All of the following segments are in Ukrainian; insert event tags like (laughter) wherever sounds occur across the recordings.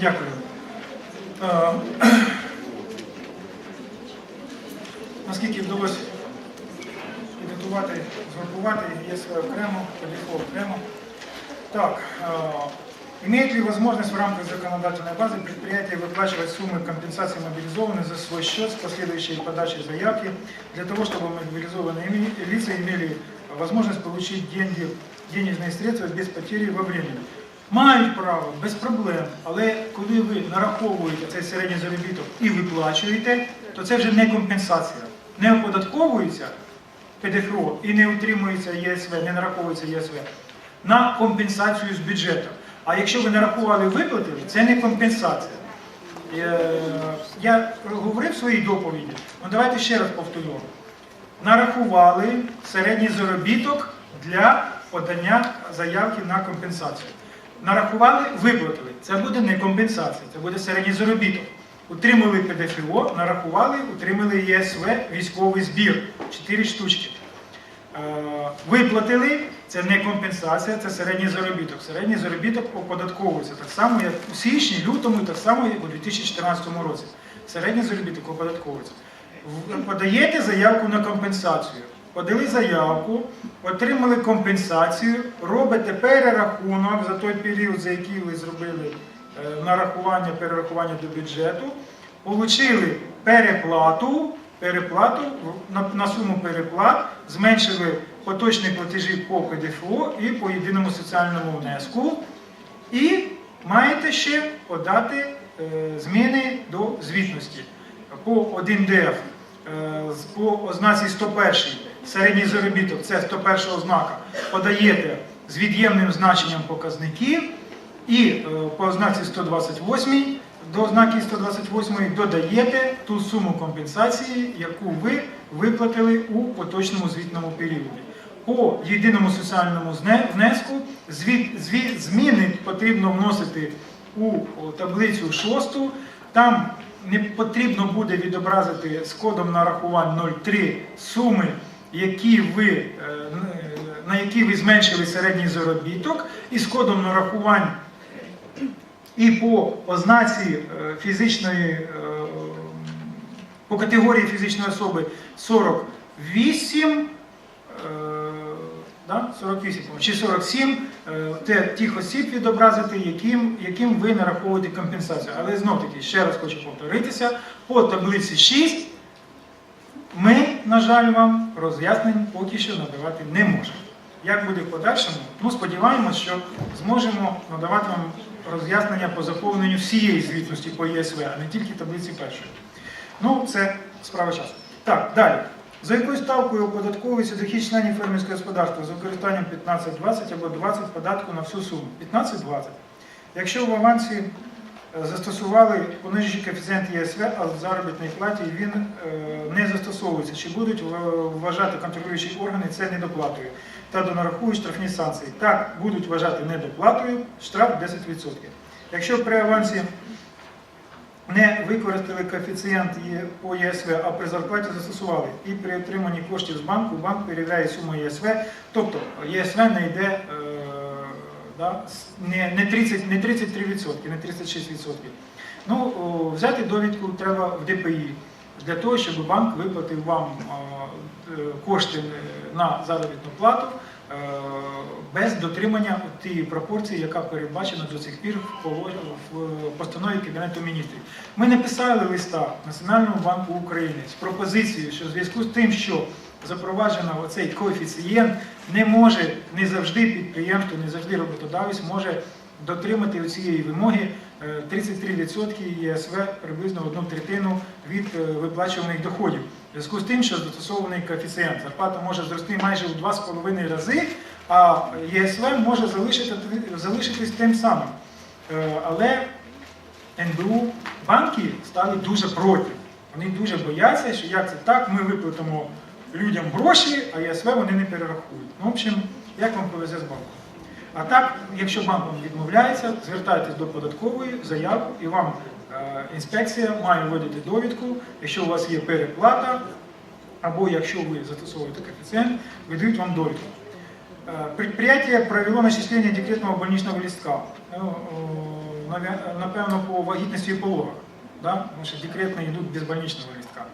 Дякую. (clears throat) Е, Наскільки вдалося підготувати, згрупувати, є своє окремо, подішло окремо. Так, э, имеет ли возможность в рамках законодательной базы предприятие выплачивать суммы компенсации мобилизованных за свой счет с последующей подачей заявки для того, чтобы мобилизованные ими- лица имели возможность получить деньги, денежные средства без потери во времени? Мають право, без проблем, але коли ви нараховуєте цей середній заробіток і виплачуєте, то це вже не компенсація. Не оподатковується ПДФО і не утримується ЄСВ, не нараховується ЄСВ на компенсацію з бюджету. А якщо ви нарахували виплатили, це не компенсація. Е, Я говорив в своїй доповіді, ну давайте ще раз повторю. Нарахували середній заробіток для подання заявки на компенсацію. Нарахували, виплатили. Це буде не компенсація, це буде середній заробіток. Утримали ПДФО, нарахували, утримали ЄСВ, військовий збір. Чотири штучки. Е, Виплатили, це не компенсація, це середній заробіток. Середній заробіток оподатковується так само, як у січні, лютому, так само, як у 2014 році. Середній заробіток оподатковується. Подаєте заявку на компенсацію. Подали заявку, отримали компенсацію, робите перерахунок за той період, за який ви зробили е, нарахування, перерахування до бюджету, отримали переплату, переплату на, на суму переплат, зменшили поточні платежі по ПДФО і по єдиному соціальному внеску. І маєте ще подати е, зміни до звітності по 1ДФ. Е, по ознаці 101 середній заробіток, це 101 ознака, подаєте з від'ємним значенням показників і е, по ознаці 128 до ознаки 128 додаєте ту суму компенсації, яку ви виплатили у поточному звітному періоді. По єдиному соціальному внеску зміни потрібно вносити у таблицю 6. Там не потрібно буде відобразити з кодом нарахувань 03 суми, які ви, е, на які ви зменшили середній заробіток, і з кодом нарахувань і по ознаці е, фізичної, е, по категорії фізичної особи 48, е, да? 48 чи 47 е, те, тих осіб відобразити, яким, яким ви нараховуєте компенсацію. Але знов таки, ще раз хочу повторитися, по таблиці 6 ми, на жаль, вам роз'яснень поки що надавати не можемо. Як буде в подальшому? Ну, сподіваємось, що зможемо надавати вам роз'яснення по заповненню всієї звітності по ЄСВ, а не тільки таблиці першої. Ну, це справа часу. Так, далі. За якою ставкою оподатковується дохід членів фермерського господарства з використанням 15-20 або 20 податку на всю суму? 15-20. Якщо в авансі застосували понижуючий коефіцієнт ЄСВ, а в заробітній платі він е, не застосовується, чи будуть вважати контролюючі органи це недоплатою та донарахують штрафні санкції? Так, будуть вважати недоплатою, штраф 10%. Якщо при авансі не використали коефіцієнт по ЄСВ, а при зарплаті застосували. І при отриманні коштів з банку банк перевіряє суму ЄСВ, тобто ЄСВ не йде е, да, не, не, 30, не 33%, не 36%. Ну, о, взяти довідку треба в ДПІ для того, щоб банк виплатив вам е, е, кошти е, на заробітну плату е, без дотримання тієї пропорції, яка передбачена до цих пір в постанові Кабінету міністрів. Ми не писали листа Національному банку України з пропозицією, що в зв'язку з тим, що запроваджено оцей коефіцієнт, не може не завжди підприємство, не завжди роботодавець може дотримати цієї вимоги е, 33% ЄСВ приблизно одну третину від е, виплачуваних доходів. В зв'язку з тим, що застосований коефіцієнт зарплата може зрости майже у 2,5 рази, а ЄСВ може залишити, залишитись тим самим. Е, Але НБУ банки стали дуже проти. Вони дуже бояться, що як це так, ми виплатимо людям гроші, а ЄСВ вони не перерахують. Ну, в общем, як вам повезе з банком. А так, якщо банк вам відмовляється, звертайтесь до податкової заявку і вам е, інспекція має видати довідку, якщо у вас є переплата, або якщо ви застосовуєте коефіцієнт, видають вам довідку. Э, Предприятие провело начисление декретного больничного листка. Ну, напевно, по вагітності і пологах. Да? Тому що декретні йдуть без больничного листка.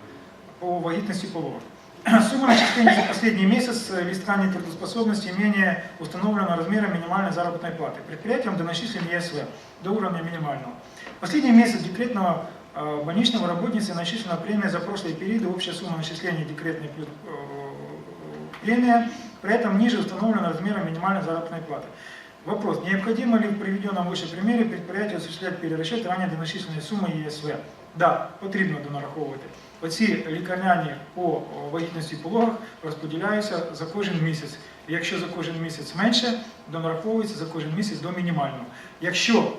По вагітності і пологах. (clears throat) Сумма начислений за последний месяц э, листка нетрудоспособности менее установленного размера минимальной заработной платы. Предприятиям доначислен ЕСВ до уровня минимального. Последний месяц декретного э, больничного работницы начислена премия за прошлые периоды, общая сумма начисления декретной э, премия, при этом ниже установленного размера минимальной заработной платы. Вопрос. Необходимо ли в приведенном выше примере предприятию осуществлять перерасчет ранее доначисленої суми ЄСВ? Да, потрібно донараховувати. Оці лікарняні по вагітності пологах розподіляються за кожен місяць. Якщо за кожен місяць менше, донараховується за кожен місяць до мінімального. Якщо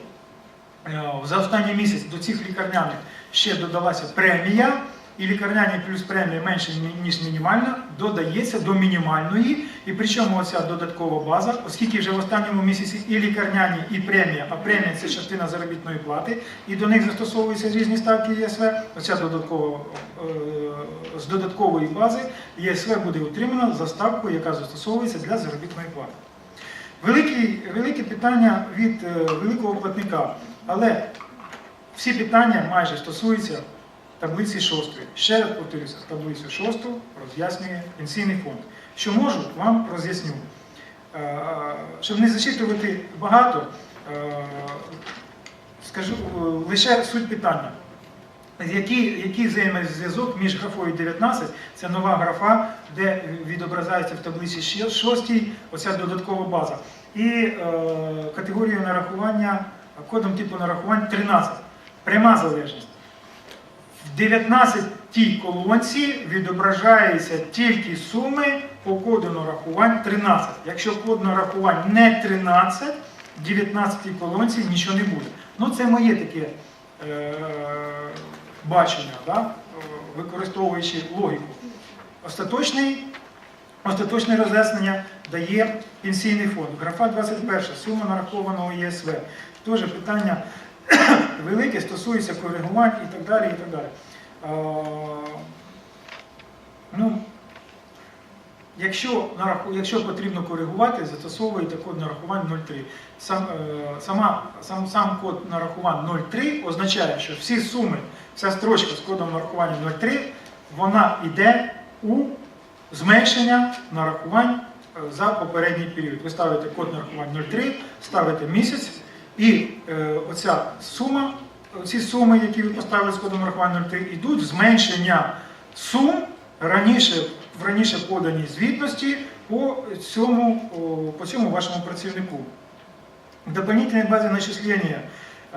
е, за останній місяць до цих лікарняних ще додалася премія, і лікарняні плюс премія менше ніж мінімальна, додається до мінімальної. І причому оця додаткова база, оскільки вже в останньому місяці і лікарняні, і премія, а премія це частина заробітної плати, і до них застосовуються різні ставки ЄСВ, оця додаткова, е, з додаткової бази ЄСВ буде утримана за ставкою, яка застосовується для заробітної плати. Великі, велике питання від е, великого платника, але всі питання майже стосуються таблиці 6. Ще раз повторюся, таблицю 6 роз'яснює пенсійний фонд. Що можу, вам роз'ясню. Е, Щоб не зачитувати багато, е, скажу е, лише суть питання. Який, який взаємозв'язок між графою 19, це нова графа, де відображається в таблиці 6 оця додаткова база, і е, категорією нарахування, кодом типу нарахувань 13. Пряма залежність. В 19 тій колонці відображаються тільки суми по коду нарахувань 13. Якщо код нарахувань не 13, в 19 колонці нічого не буде. Ну це моє таке е, бачення, да? використовуючи логіку. Остаточний, остаточне роз'яснення дає пенсійний фонд. Графа 21. Сума нарахованого ЄСВ. Теж питання (coughs) велике, стосується коригувань і так далі. І так далі. Ну, якщо, якщо потрібно коригувати, застосовуєте код нарахувань 03. Сам, е, сама, сам, сам код нарахувань 03 означає, що всі суми, вся строчка з кодом нарахування 03, вона йде у зменшення нарахувань е, за попередній період. Ви ставите код нарахувань 03, ставите місяць, і е, оця сума, ці суми, які ви поставили з кодом нарахування 03, йдуть в зменшення сум раніше, в раніше поданій звітності по цьому, о, по цьому вашому працівнику. Дополнительной базы начисления,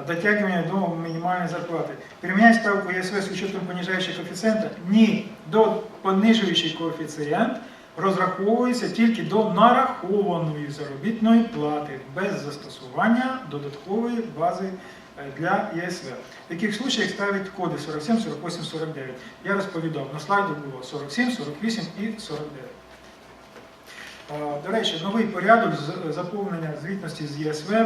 дотягивания до минимальной зарплаты. Применять ставку ЕСВ с учетом понижающего коэффициента ні до понижуючий коефіцієнт розраховується тільки до нарахованої заробітної плати без застосування додаткової бази е, для ЄСВ. В яких случаях ставить коди 47, 48, 49. Я розповідав, на слайді було 47, 48 і 49. Е, До речі, новий порядок з- заповнення звітності з ЄСВ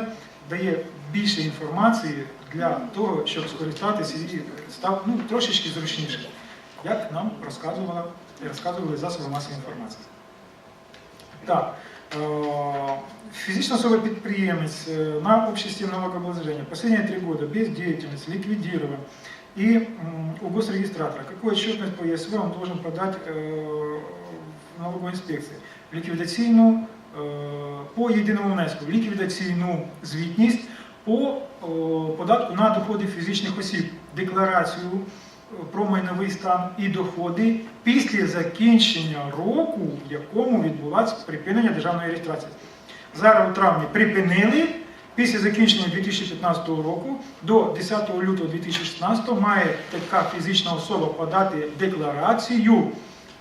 дає більше інформації для того, щоб скористатися і став ну, трошечки зручніше, як нам розказувала, розказували засоби масової інформації. Так, э, физическая особа предприемец э, на общей системе налогообложения последние три года без деятельности ликвидирован. И м, у госрегистратора, какую отчетность по ЕСВ он должен подать э, в налоговой инспекции? Ліквідаційну е, по єдиному внеску, ліквідаційну звітність по о, податку на доходи фізичних осіб, декларацію е, Про майновий стан і доходи після закінчення року, в якому відбулося припинення державної реєстрації. Зараз у травні припинили. Після закінчення 2015 року до 10 лютого 2016 має така фізична особа подати декларацію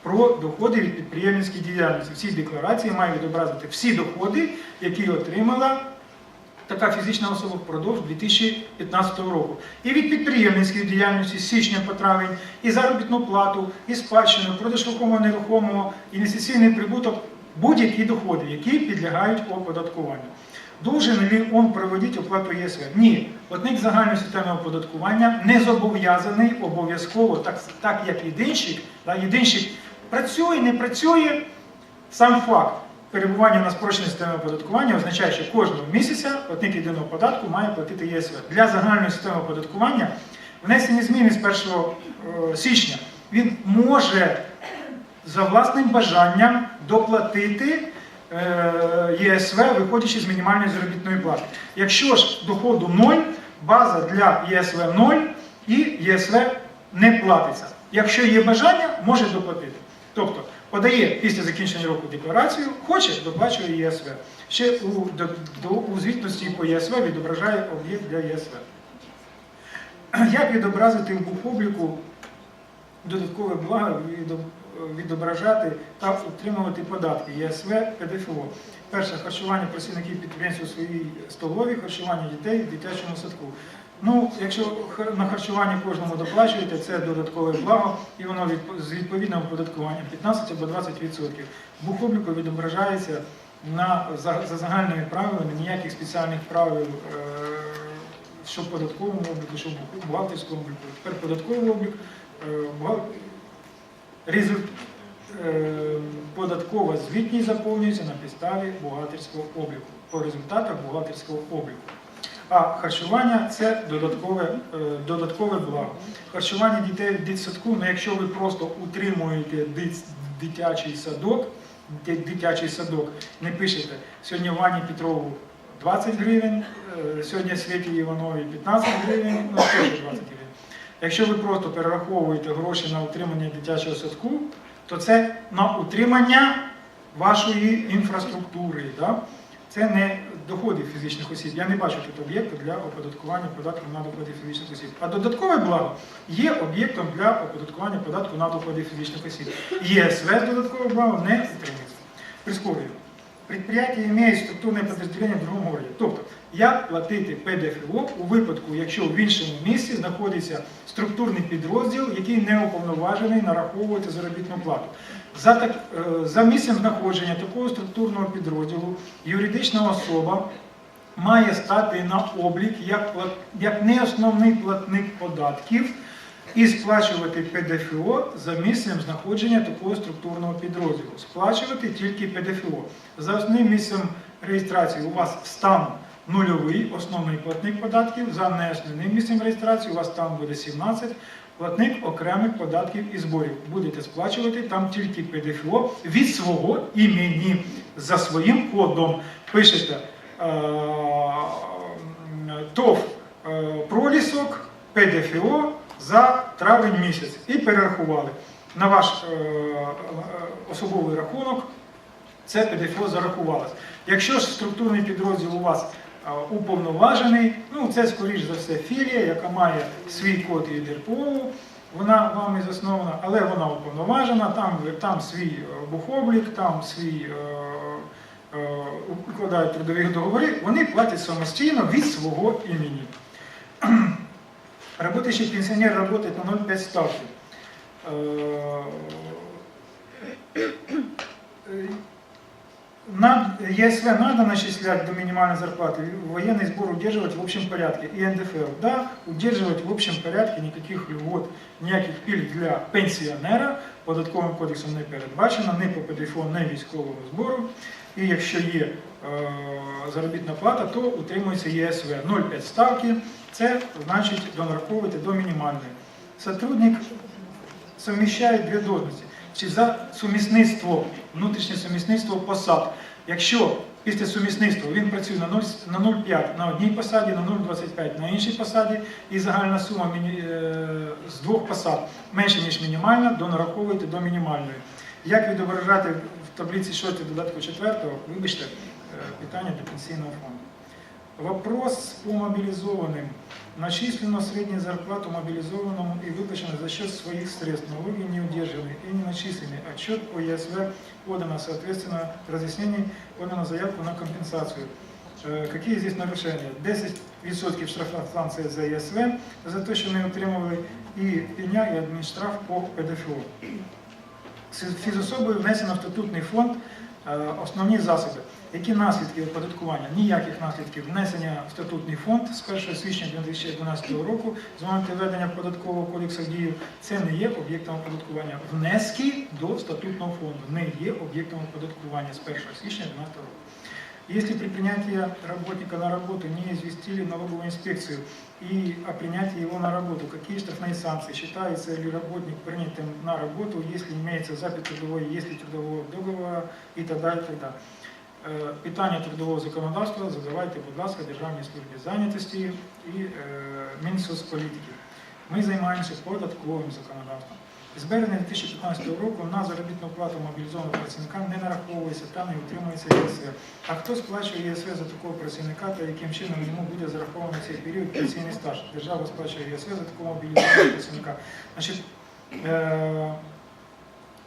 про доходи від підприємницької діяльності. В цій декларації має відобразити всі доходи, які отримала така фізична особа впродовж 2015 року. І від підприємницької діяльності з січня по травень, і заробітну плату, і спадщину, продаж рухомого нерухомого, інвестиційний прибуток, будь-які доходи, які підлягають оподаткуванню. Должен ли он проводити оплату ЄСВ? Ні. Платник загальної системи оподаткування не зобов'язаний обов'язково, так, так як єдинщик, да, єдинщик працює, не працює, сам факт. Перебування на спрощеній системі оподаткування означає, що кожного місяця платник єдиного податку має платити ЄСВ. Для загальної системи оподаткування внесені зміни з 1 е, січня. Він може за власним бажанням доплатити е, ЄСВ, виходячи з мінімальної заробітної плати. Якщо ж доходу 0, база для ЄСВ 0 і ЄСВ не платиться. Якщо є бажання, може доплатити. Тобто подає після закінчення року декларацію, хоче, доплачує ЄСВ. Ще у, до, до, у звітності по ЄСВ відображає об'єкт для ЄСВ. (clears throat) Як відобразити в бухобліку додаткове благо відображати та утримувати податки ЄСВ, ПДФО. Перше харчування працівників підприємств у своїй столовій, харчування дітей в дитячому садку. Ну, якщо на харчування кожному доплачуєте, це додаткове благо, і воно відп- з відповідним оподаткуванням 15 або 20%. Бухобліку відображається на, за, за загальними правилами, ніяких спеціальних правил, е, що в податковому обліку, що в бухгалтерському обліку. Тепер податковий облік, е, бухгал- результ- е, податкова звітність заповнюється на підставі бухгалтерського обліку, по результатах бухгалтерського обліку. А харчування це додаткове, е, додаткове благо. Харчування дітей в дитсадку, ну якщо ви просто утримуєте дитячий садок, дитячий садок, не пишете сьогодні Вані Петрову 20 гривень, е, сьогодні Світі Іванові 15 гривень, ну теж 20 гривень. Якщо ви просто перераховуєте гроші на утримання дитячого садку, то це на утримання вашої інфраструктури. Да? Це не доходи фізичних осіб. Я не бачу тут об'єкту для оподаткування податків на доходи фізичних осіб. А додаткове благо є об'єктом для оподаткування податку на доходи фізичних осіб. ЄСВ з додаткового благо не утримується. Прискорюю. Предприятие имеет структурне підрозділення в другому городі. Тобто, як платити ПДФО у випадку, якщо в іншому місці знаходиться структурний підрозділ, який не уповноважений нараховувати заробітну плату. За, так, е, за місцем знаходження такого структурного підрозділу юридична особа має стати на облік як, як не основний платник податків і сплачувати ПДФО за місцем знаходження такого структурного підрозділу. Сплачувати тільки ПДФО. За основним місцем реєстрації у вас стан нульовий, основний платник податків. За неосновним місцем реєстрації у вас там буде 17, платник окремих податків і зборів. Будете сплачувати там тільки ПДФО від свого імені за своїм кодом. Пишете е, ТОВ е, пролісок ПДФО за травень місяць і перерахували на ваш е, особовий рахунок. Це ПДФО зарахувалось. Якщо ж структурний підрозділ у вас уповноважений, ну це скоріш за все філія, яка має свій код і ДРПО, вона вами заснована, але вона уповноважена, там, там свій е, бухоблік, там свій е, е, укладають трудові договори, вони платять самостійно від свого імені. Работающий пенсионер работает на 0,5 ставки Э, э, Нам ЕСВ надо начислять до минимальной зарплаты, военный сбор удерживать в общем порядке. И НДФЛ, да, удерживать в общем порядке никаких льгот, ніяких пільг для пенсіонера податковим кодексом не передбачено, ні по ПДФО, ні військовому збору. І якщо є е, заробітна плата, то утримується ЄСВ 0,5 ставки, це значить донараховувати до мінімальної. Сотрудник совміщає дві должності. Чи за сумісництво, внутрішнє сумісництво посад. Якщо після сумісництва він працює на 0,5 на одній посаді, на 0,25 на іншій посаді, і загальна сума е, з двох посад менше, ніж мінімальна, донараховуєте до мінімальної. Як відображати в таблиці шоті додатку 4, вибачте, е, питання до пенсійного фонду. Вопрос по мобилизованным. Начислено средняя зарплата мобилизованному и выплачено за счет своих средств. Налоги не удержаны и не начислены. Отчет по ЕСВ подано, соответственно, разъяснений подана заявку на компенсацию. Э, Какие здесь нарушения? 10% штрафна санкція за ЄСВ за те, що не отримували і пеня, і адмінштраф по ПДФО. З Фізособою внесено в статутний фонд е, основні засоби. Які наслідки оподаткування? Ніяких наслідків. Внесення в статутний фонд з 1 січня 2012 року з моменту введення податкового кодексу в дію це не є об'єктом оподаткування. Внески до статутного фонду не є об'єктом оподаткування з 1 січня 2012 року. Если при принятии работника на работу не известили налоговую инспекцию и о принятии его на работу, какие штрафные санкции, считается ли работник принятым на работу, если имеется запись трудовой, если трудового договора и т.д. і т.д. Е, Питання трудового законодавства задавайте, будь ласка, Державній службі зайнятості і е, Мінсоцполітики. Ми займаємося податковим законодавством. З березня 2015 року на заробітну плату мобілізованого працівника не нараховується та не утримується ЄСВ. А хто сплачує ЄСВ за такого працівника та яким чином йому буде зарахований цей період пенсійний стаж? Держава сплачує ЄСВ за такого мобілізованого працівника. Значить, е-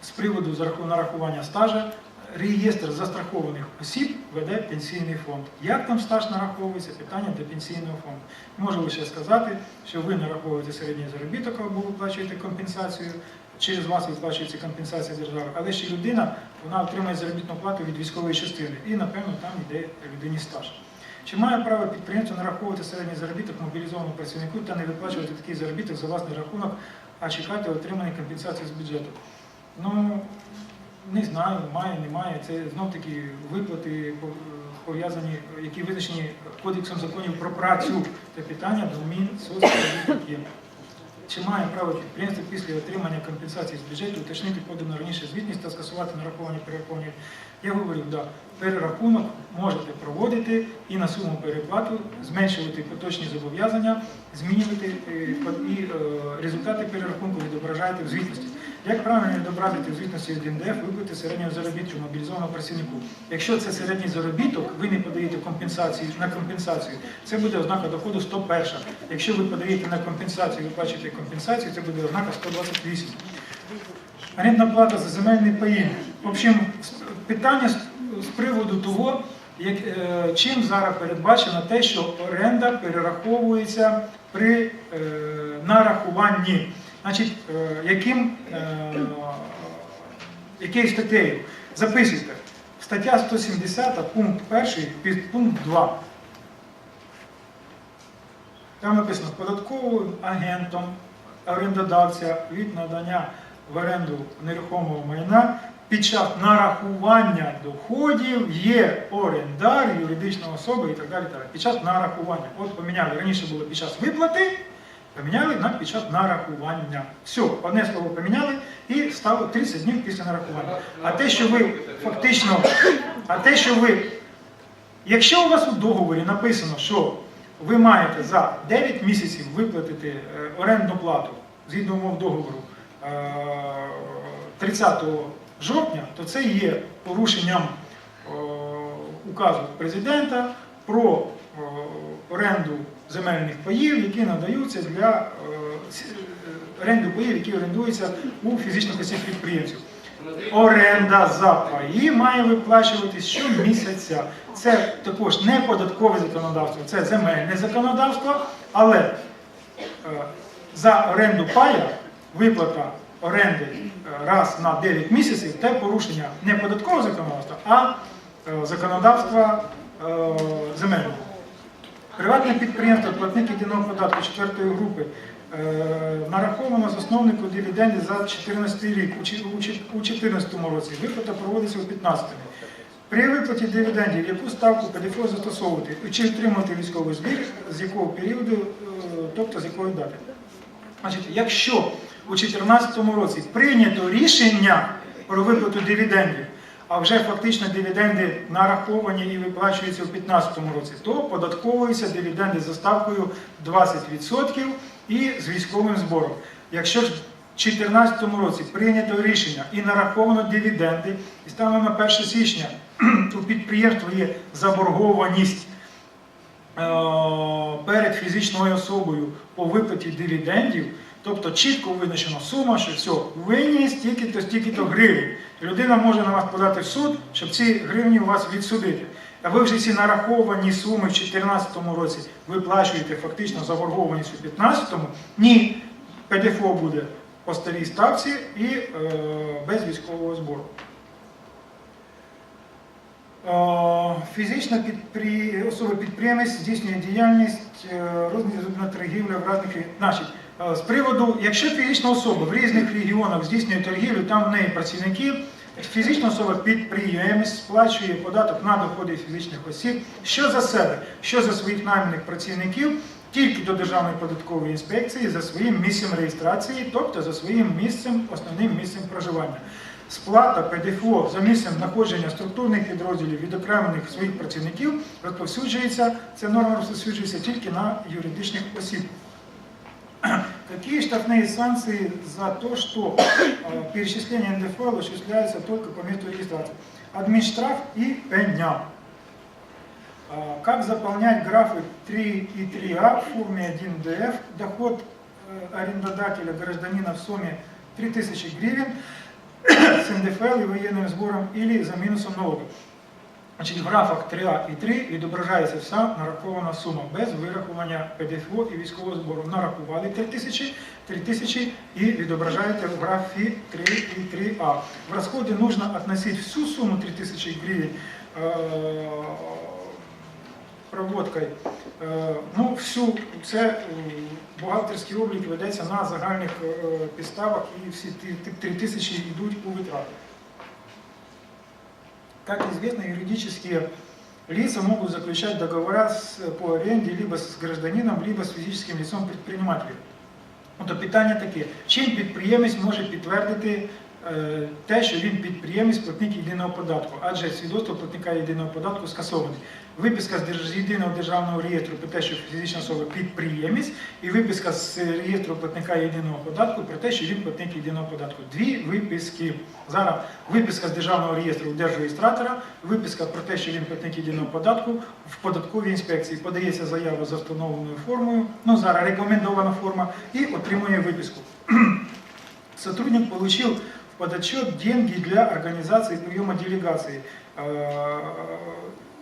з приводу нарахування стажа реєстр застрахованих осіб веде пенсійний фонд. Як там стаж нараховується? Питання до пенсійного фонду. Можу лише сказати, що ви нараховуєте середній заробіток або виплачуєте компенсацію. Через вас виплачується компенсація держави, але ще людина вона отримує заробітну плату від військової частини і, напевно, там йде людині стаж. Чи має право підприємство нараховувати середній заробіток мобілізованому працівнику та не виплачувати такий заробіток за власний рахунок, а чекати отримання компенсації з бюджету? Ну, не знаю, має, немає. Це знов таки виплати пов'язані, які визначені Кодексом законів про працю. Це питання до Мінсоцполітики. Чи має право підприємство після отримання компенсації з бюджету уточнити подану раніше звітність та скасувати нарахування перерахування? Я говорив, да, перерахунок можете проводити і на суму переплату зменшувати поточні зобов'язання, змінювати е, і е, результати перерахунку відображаєте в звітності. Як правильно відобразити в звітності з ДНДФ виплати середнього заробітку мобілізованого працівнику? Якщо це середній заробіток, ви не подаєте компенсацію на компенсацію, це буде ознака доходу 101. Якщо ви подаєте на компенсацію, виплачуєте компенсацію, це буде ознака 128. Орендна плата за земельний паї. В общем, питання з приводу того, як, е, чим зараз передбачено те, що оренда перераховується при е, нарахуванні. Значить, е, яким, е, якою статтею? Записуйте. Стаття 170, пункт 1, підпункт 2. Там написано податковим агентом орендодавця від надання в оренду нерухомого майна під час нарахування доходів є орендар, юридична особа і так далі. Під час нарахування. От поміняли, раніше було під час виплати, поміняли на під час нарахування. Все, одне слово поміняли і стало 30 днів після нарахування. А те, що ви фактично, а те, що ви Якщо у вас у договорі написано, що ви маєте за 9 місяців виплатити е, орендну плату згідно умов договору е, 30 жовтня, то це є порушенням е, указу президента про е, оренду земельних паїв, які надаються для е, е, оренду паїв, які орендуються у фізичних осіб підприємців. Оренда за паї має виплачуватись щомісяця. Це також не податкове законодавство, це земельне законодавство, але е, за оренду пая виплата оренди раз на 9 місяців це порушення не податкового законодавства, а законодавства земельного. Приватне підприємство, платник єдиного податку 4 групи, е, нараховано засновнику дивіденди за 2014 рік у чи- у чи- у 2014 році. Виплата проводиться у 2015. При виплаті дивідендів, яку ставку ПДФО застосовувати, чи отримати військовий збір, з якого періоду, е, тобто з якої дати. Значить, якщо у 2014 році прийнято рішення про виплату дивідендів, а вже фактично дивіденди нараховані і виплачуються у 2015 році, то податковуються дивіденди за ставкою 20% і з військовим збором. Якщо ж у 2014 році прийнято рішення і нараховано дивіденди, і станом на 1 січня (clears throat) у підприємства є заборгованість е, перед фізичною особою по виплаті дивідендів, тобто чітко визначена сума, що все, винні стільки-то, стільки-то гривень. Людина може на вас подати в суд, щоб ці гривні у вас відсудити. А ви вже ці нараховані суми в 2014 році виплачуєте фактично заборгованість у 2015, ні, ПДФО буде по старій ставці і е, без військового збору. Е, Фізична підпри... особа підприємець здійснює діяльність е, розмірна торгівля в різних Значить, з приводу, якщо фізична особа в різних регіонах здійснює торгівлю, там в неї працівники, фізична особа підприємець сплачує податок на доходи фізичних осіб, що за себе, що за своїх найманих працівників, тільки до Державної податкової інспекції за своїм місцем реєстрації, тобто за своїм місцем, основним місцем проживання. Сплата ПДФО за місцем знаходження структурних підрозділів відокремлених своїх працівників розповсюджується, ця норма розповсюджується тільки на юридичних осіб. Какие штрафные санкции за то, что э, перечисление НДФЛ осуществляется только по месту регистрации? Админштраф и пеня. А, Как заполнять графы 3 и 3А в форме 1ДФ? Доход э, арендодателя гражданина в сумме 3000 гривен с НДФЛ и военным сбором или за минусом налога. Значить, в графах 3А і 3 відображається вся нарахована сума без вирахування ПДФО і військового збору. Нарахували 3 тисячі, 3 тисячі і відображаєте в графі 3 і 3А. В розході нужно относить всю сумму 3 тисячі гривень е, проводкою. Е, Ну, всю це е, бухгалтерський облік ведеться на загальних підставах і всі ті- ті 3 тисячі йдуть у витрати. Как известно, юридические лица могут заключать договора с- по аренде либо с гражданином, либо с фізичним лицом предпринимателя. Тобто питання таке, чим підприємець може підтвердити те, що він підприємець, платник єдиного податку, адже свідоцтво платника єдиного податку скасоване. Виписка з єдиного державного реєстру про те, що фізична особа підприємець, і виписка з реєстру платника єдиного податку про те, що він платник єдиного податку. Дві виписки. Зараз виписка з державного реєстру держреєстратора, виписка про те, що він платник єдиного податку в податковій інспекції. Подається заява за встановленою формою, ну зараз рекомендована форма, і отримує виписку. (clears throat) Сотрудник получил в подотчет деньги для организации приема делегации. Э,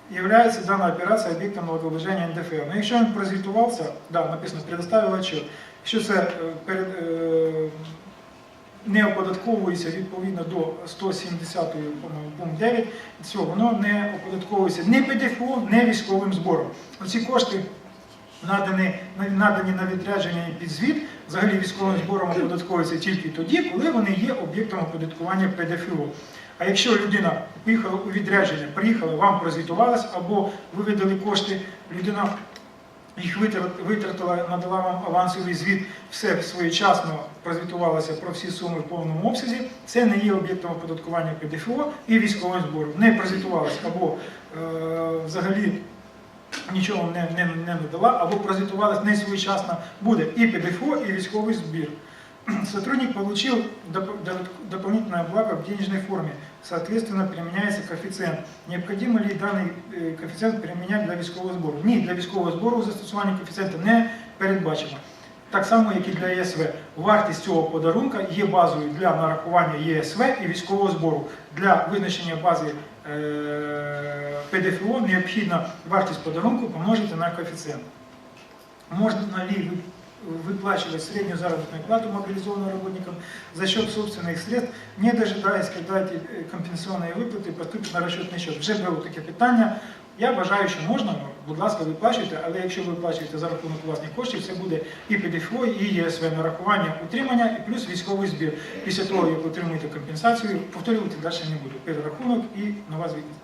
Является данная операция объектом налогообложения НДФЛ. Но якщо він прозвітувався, да, написано, предоставив отчет. Якщо це е, перед, е, не оподатковується відповідно до 170 по-моєму, пункт 9, цього воно не оподатковується ні ПДФО, ні військовим збором. Оці кошти надані, надані на відрядження і підзвіт, взагалі військовим збором оподатковуються тільки тоді, коли вони є об'єктом оподаткування ПДФО. А якщо людина поїхала у відрядження, приїхала, вам прозвітувалась, або ви кошти, людина їх витратила, надала вам авансовий звіт, все своєчасно прозвітувалася про всі суми в повному обсязі, це не є об'єктом оподаткування ПДФО і військовим збором. Не прозвітувалась або е, взагалі нічого не, не, не надала, або прозвітувалась не своєчасно, буде і ПДФО, і військовий збір. (clears throat) Сотрудник доп- дополнительное благо в денежной форме. Соответственно, применяется коэффициент. Необходимо ли даний е, коефіцієнт применять для військового збору? Ні, для військового збору застосування коефіцієнта не передбачено. Так само, як і для ЄСВ. Вартість цього подарунка є базою для нарахування ЄСВ і військового збору. Для визначення бази ПДФО необхідно вартість подарунку помножити на коефіцієнт. Можно ли вы- выплачивать среднюю заработную плату мобилизованным работникам за счет собственных средств, не дожидаясь, когда эти э, компенсационные виплати поступлять на розчетний счет? Вже було таке питання. Я вважаю, що можна, будь ласка, виплачуйте, але якщо ви виплачуєте за рахунок власних коштів, це буде і ПДФО, і ЄСВ нарахування утримання, і плюс військовий збір. Після того, як отримуєте компенсацію, повторювати далі не буду. Перерахунок і нова звітність.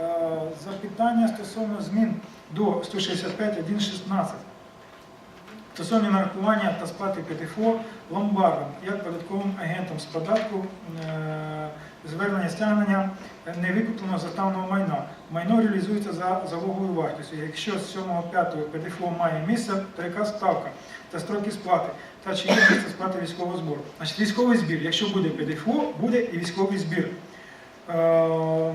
Е, Запитання стосовно змін до 165.1.16. Стосовно нарахування та сплати ПДФО ломбардом, як податковим агентом з податку е, звернення стягнення невикупленого заставного майна. Майно реалізується за залоговою вартістю. Якщо з 7.5 ПДФО має місце, то яка ставка та строки сплати, та чи є місце сплати військового збору? Значить, військовий збір, якщо буде ПДФО, буде і військовий збір. Е,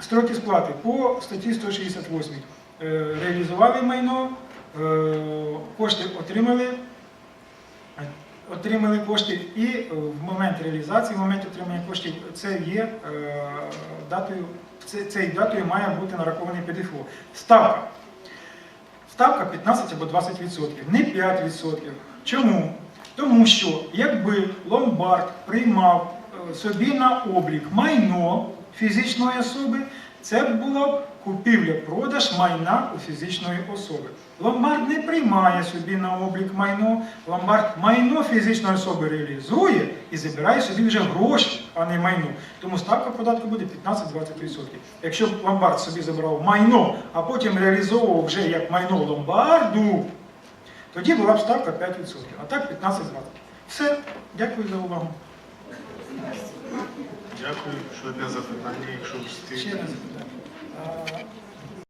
Строки сплати по статті 168. Е, Реалізували майно, кошти отримали, е, отримали кошти і е, в момент реалізації, в момент отримання коштів, це є е, датою, цією датою має бути нарахований ПДФО. Ставка. Ставка 15 або 20%, не 5%. Чому? Тому що якби ломбард приймав е, собі на облік майно фізичної особи, Це була б купівля-продаж майна у фізичної особи. Ломбард не приймає собі на облік майно, ломбард майно фізичної особи реалізує і забирає собі вже гроші, а не майно. Тому ставка податку буде 15-20%. Якщо б ломбард собі забрав майно, а потім реалізовував вже як майно ломбарду, тоді була б ставка 5%, а так 15-20%. Все, дякую за увагу. Дякую. Ще одне запитання, якщо встиг. Ще одне запитання. А,